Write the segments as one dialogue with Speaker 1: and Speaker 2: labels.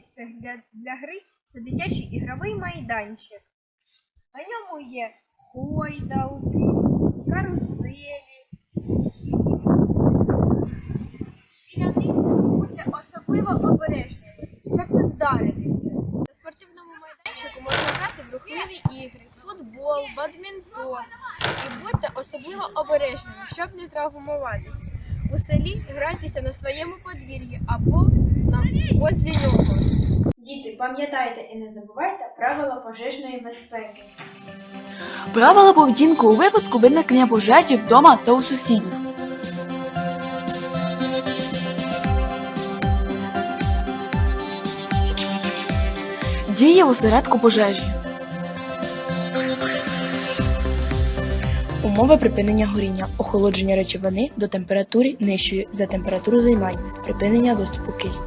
Speaker 1: місце для, для гри це дитячий ігровий майданчик. На ньому є гойдалки, каруселі, Біля них будьте особливо обережними, щоб не вдаритися. На спортивному майданчику можна грати в рухливі ігри, футбол, бадмінтон. І будьте особливо обережними, щоб не травмуватися. У селі грайтеся на своєму подвір'ї або на возле нього. Діти, пам'ятайте і не забувайте правила пожежної безпеки.
Speaker 2: Правила поведінки у випадку виникнення пожежі вдома та у сусідів. Дії в осередку пожежі.
Speaker 3: Умови припинення горіння, охолодження речовини до температури нижчої за температуру займання, припинення доступу кисню.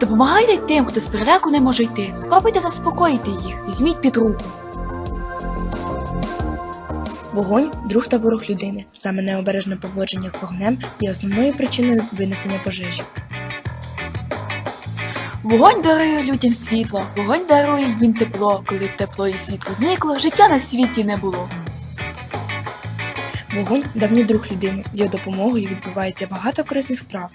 Speaker 2: Допомагайте тим, хто з переляку не може йти. Спробуйте заспокоїти їх. Візьміть під руку.
Speaker 3: Вогонь друг та ворог людини. Саме необережне поводження з вогнем є основною причиною виникнення пожежі.
Speaker 2: Вогонь дарує людям світло, вогонь дарує їм тепло. Коли б тепло і світло зникло, життя на світі не було.
Speaker 3: Вогонь давній друг людини. З його допомогою відбувається багато корисних справ.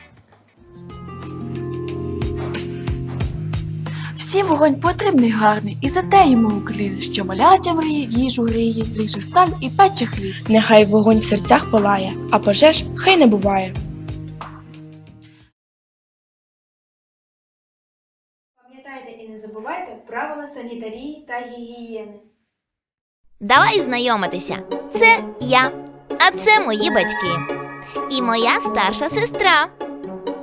Speaker 2: Всім вогонь потрібний гарний, і за те йому уклін, що маляття мріє, їжу гріє, ріже сталь і пече хліб.
Speaker 3: Нехай вогонь в серцях палає, а пожеж хай не буває.
Speaker 1: Правила санітарії та гігієни.
Speaker 4: Давай знайомитися. Це я, а це мої батьки. І моя старша сестра.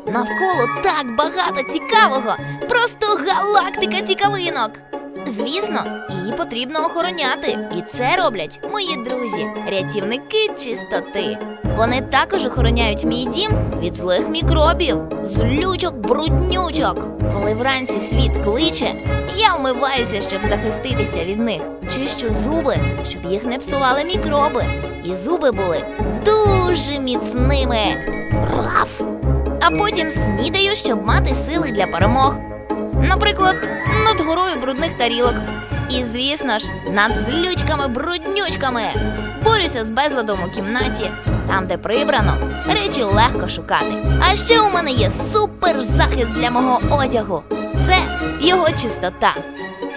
Speaker 4: Навколо так багато цікавого, просто галактика цікавинок. Звісно, її потрібно охороняти, і це роблять мої друзі, рятівники чистоти. Вони також охороняють мій дім від злих мікробів, злючок, бруднючок. Коли вранці світ кличе, я вмиваюся, щоб захиститися від них. Чищу зуби, щоб їх не псували мікроби. І зуби були дуже міцними. Раф! А потім снідаю, щоб мати сили для перемог. Наприклад, над горою брудних тарілок. І, звісно ж, над злючками-бруднючками. Борюся з безладом у кімнаті, там, де прибрано, речі легко шукати. А ще у мене є суперзахист для мого одягу. Це його чистота.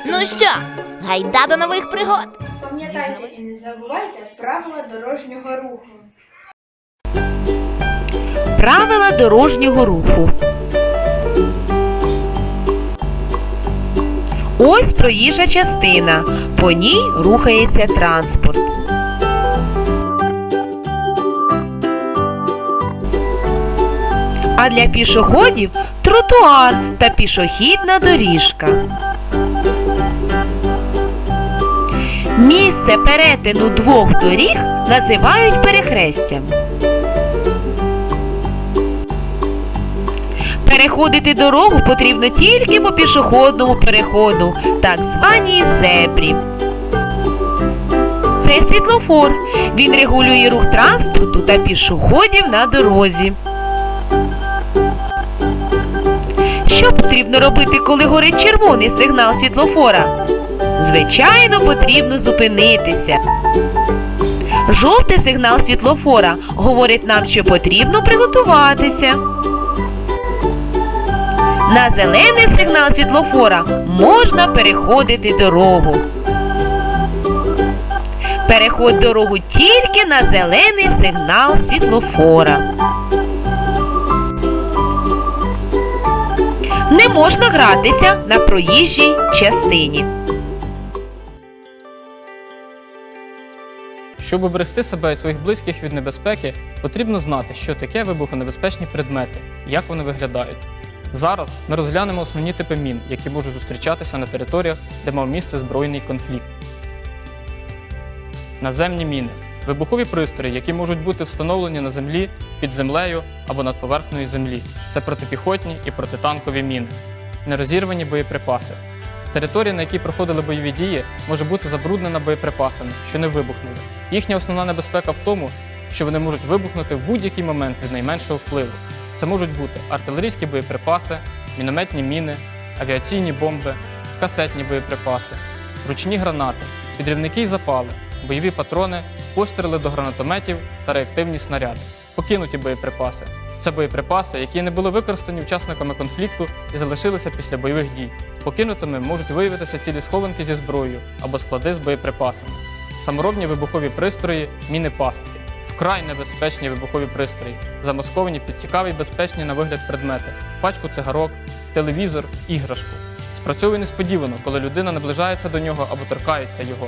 Speaker 4: Ну що, гайда до нових пригод!
Speaker 1: Пам'ятайте і не забувайте правила дорожнього руху.
Speaker 5: Правила дорожнього руху. Ось проїжджа частина. По ній рухається транспорт. Для пішоходів тротуар та пішохідна доріжка. Місце перетину двох доріг називають перехрестям. Переходити дорогу потрібно тільки по пішохідному переходу, так званій зебрі. Це світлофор. Він регулює рух транспорту та пішоходів на дорозі. Що потрібно робити, коли горить червоний сигнал світлофора? Звичайно, потрібно зупинитися. Жовтий сигнал світлофора говорить нам, що потрібно приготуватися. На зелений сигнал світлофора можна переходити дорогу. Переходь дорогу тільки на зелений сигнал світлофора. Не можна гратися на проїжджій частині.
Speaker 6: Щоб уберегти себе і своїх близьких від небезпеки, потрібно знати, що таке вибухонебезпечні предмети, як вони виглядають. Зараз ми розглянемо основні типи мін, які можуть зустрічатися на територіях, де мав місце збройний конфлікт. Наземні міни вибухові пристрої, які можуть бути встановлені на землі, під землею або над поверхнею землі. Це протипіхотні і протитанкові міни. Нерозірвані боєприпаси. Територія, на якій проходили бойові дії, може бути забруднена боєприпасами, що не вибухнули. Їхня основна небезпека в тому, що вони можуть вибухнути в будь-який момент від найменшого впливу. Це можуть бути артилерійські боєприпаси, мінометні міни, авіаційні бомби, касетні боєприпаси, ручні гранати, підривники й запали, бойові патрони, постріли до гранатометів та реактивні снаряди, покинуті боєприпаси. Це боєприпаси, які не були використані учасниками конфлікту і залишилися після бойових дій. Покинутими можуть виявитися цілі схованки зі зброєю або склади з боєприпасами, саморобні вибухові пристрої, міни пастки, вкрай небезпечні вибухові пристрої, замасковані під цікаві й безпечні на вигляд предмети, пачку цигарок, телевізор, іграшку. Спрацьовує несподівано, коли людина наближається до нього або торкається його.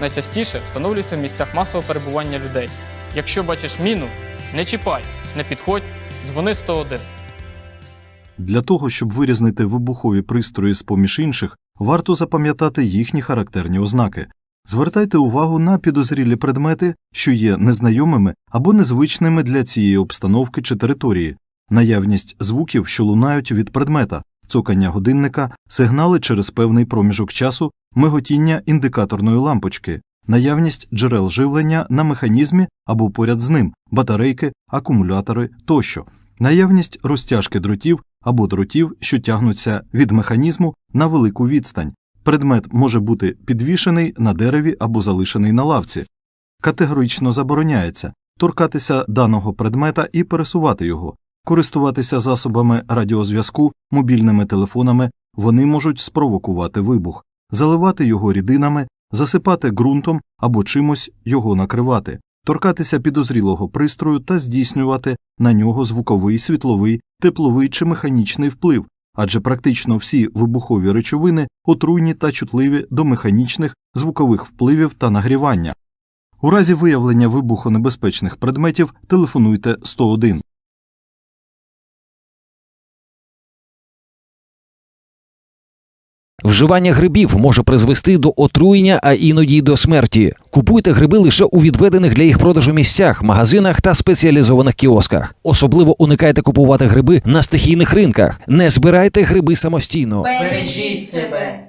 Speaker 6: Найчастіше встановлюється в місцях масового перебування людей. Якщо бачиш міну, не чіпай, не підходь, дзвони 101.
Speaker 7: Для того, щоб вирізнити вибухові пристрої з поміж інших, варто запам'ятати їхні характерні ознаки. Звертайте увагу на підозрілі предмети, що є незнайомими або незвичними для цієї обстановки чи території, наявність звуків, що лунають від предмета, цокання годинника, сигнали через певний проміжок часу, миготіння індикаторної лампочки, наявність джерел живлення на механізмі або поряд з ним, батарейки, акумулятори тощо, наявність розтяжки дротів або дротів, що тягнуться від механізму на велику відстань. Предмет може бути підвішений на дереві або залишений на лавці. Категорично забороняється торкатися даного предмета і пересувати його, користуватися засобами радіозв'язку, мобільними телефонами, вони можуть спровокувати вибух, заливати його рідинами, засипати ґрунтом або чимось його накривати, торкатися підозрілого пристрою та здійснювати на нього звуковий, світловий, тепловий чи механічний вплив, адже практично всі вибухові речовини отруйні та чутливі до механічних, звукових впливів та нагрівання. У разі виявлення вибухонебезпечних предметів телефонуйте 101.
Speaker 8: Вживання грибів може призвести до отруєння, а іноді й до смерті. Купуйте гриби лише у відведених для їх продажу місцях, магазинах та спеціалізованих кіосках. Особливо уникайте купувати гриби на стихійних ринках. Не збирайте гриби самостійно.
Speaker 9: Бережіть себе.